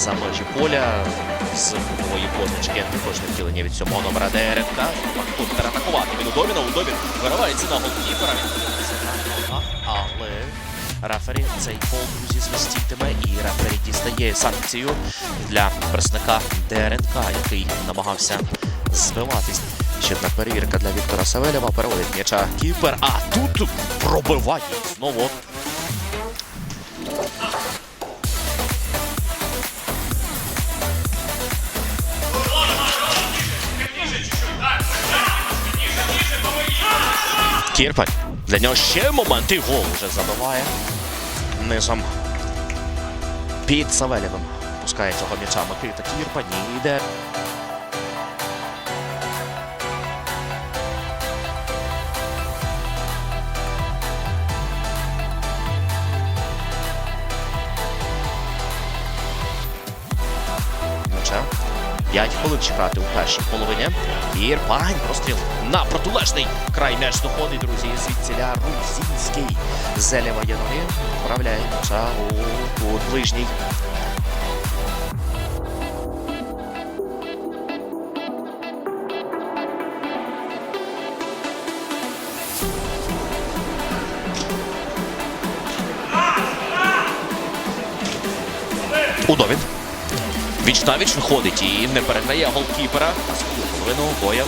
за межі поля з кутової позначки. Точне втілення від сьомого номера ДРФК. Тут переатакувати від Удовіна. Удовін виривається на голкіпера. Але рефері цей гол, друзі, свистітиме. І рефері дістає санкцію для представника ДРНК, який намагався збиватись. Ще одна перевірка для Віктора Савельєва. Переводить м'яча кіпер. А тут пробиває знову. Кірпань. Для нього ще момент і гол вже забиває. Низом під Савелєвим. Пускає цього м'яча Микита Кірпань і йде. 5 хвилин чекати у першій половині. Ірпань простріл на протилежний край м'яч доходить, друзі. Звідсіля Русінський з лівої ноги вправляє м'яча у, у Віч навіч виходить і не переграє голкіпера. Половину боєм.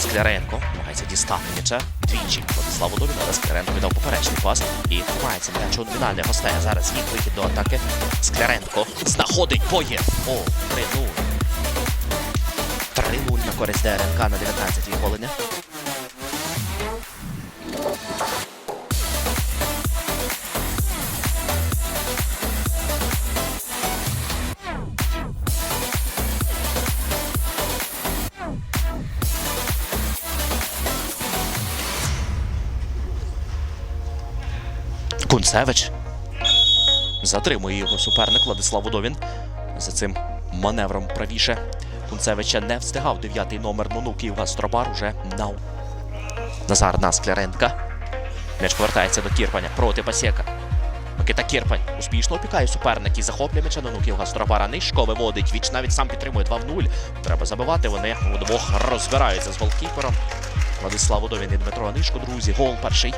Скляренко намагається дістати м'яча двічі. Владислав Удовін, але Скляренко віддав поперечний пас і тримається м'яч у номінальних гостей. Зараз їх вихід до атаки. Скляренко знаходить боє. О, 3-0. 3-0 на користь ДРНК на 19-й хвилині. Кунцевич. Затримує його суперник Владислав Удовін. За цим маневром правіше Кунцевича не встигав. Дев'ятий номер Нуну Київгастробар уже на Назар на Скляренка. М'яч повертається до Кірпаня проти Пасєка. Микита Кірпань успішно опікає суперник і захоплює м'яча Нуну Київгастробара. Нишко виводить. Віч навіть сам підтримує 2 в 0. Треба забивати. Вони удвох розбираються з голкіпером. Владислав Удовін і Дмитро Анишко, друзі. Гол перший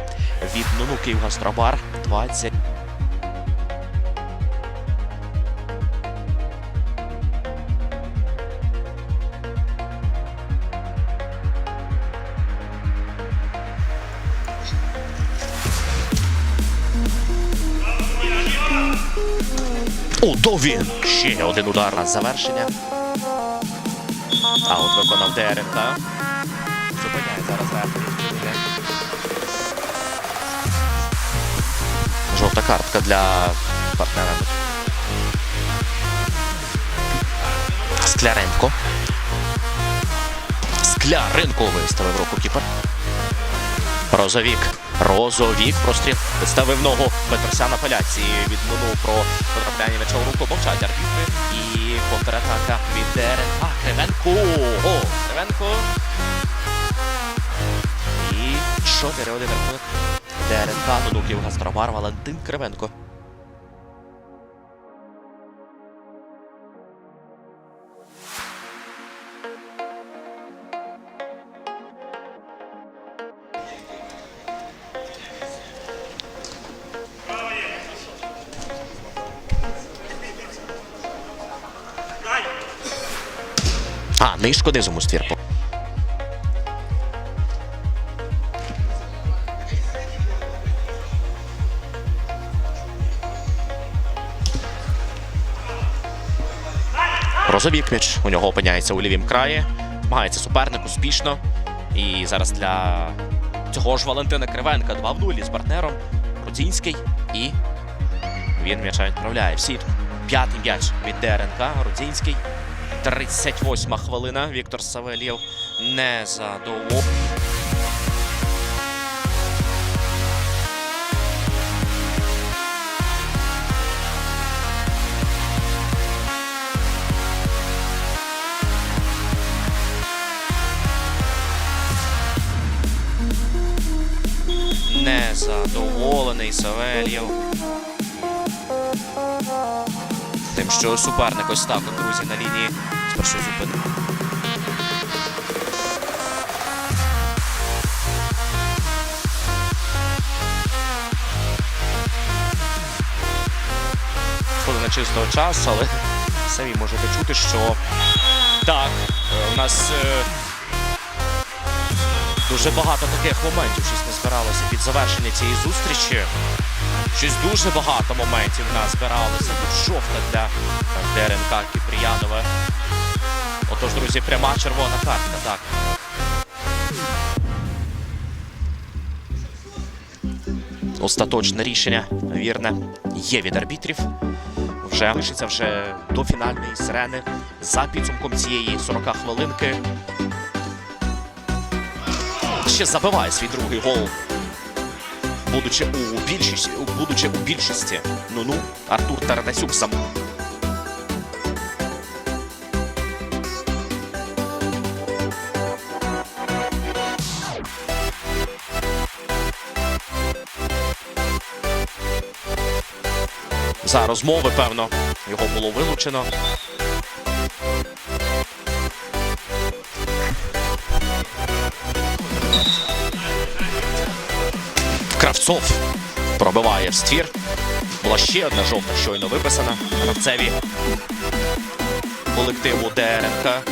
від Нуну Київгастробар. 20. Удовін! Ще один удар на завершення. А от виконав ДРНК. Жовта картка для партнера. Скляренко. Скляренко виставив руку кіпер. Розовік. Розовік простріл. Ставив ногу Петросян апеляції. Відминув про потрапляння м'яча у руку. Мовчать арбітри. І контратака від ДРНК. Кривенко. О, Кривенко. І 4-1 рахунок. ДРНК, Дудуків, Гастромар, Валентин Кривенко. А, нишко низом у ствір. Розовік м'яч у нього опиняється у лівім краї. Намагається суперник успішно. І зараз для цього ж Валентина Кривенка 2 в 0 з партнером. Рудзінський. І він м'яча відправляє. Всі п'ятий м'яч від ДРНК. Рудзінський. 38 хвилина. Віктор Савельєв не задоволений. Незадоволений Савельєв. Тим, що суперник ось так, друзі, на лінії спершу зупинив. Хвилина чистого часу, але самі можете чути, що так, е, у нас е, дуже багато таких моментів щось збиралося під завершення цієї зустрічі. Щось дуже багато моментів в нас збиралося. Тут жовта для ДРНК Кіпріянова. Отож, друзі, пряма червона картка, так. Остаточне рішення, вірне, є від арбітрів. Вже лишиться вже до фінальної сирени за підсумком цієї 40 хвилинки. Ще забиває свій другий гол будучи у більшості, будучи у більшості. Ну ну, Артур Таранасюк сам. За розмови, певно, його було вилучено. Кравцов пробиває в ствір. Була ще одна жовта щойно виписана гравцеві колективу ДРНК.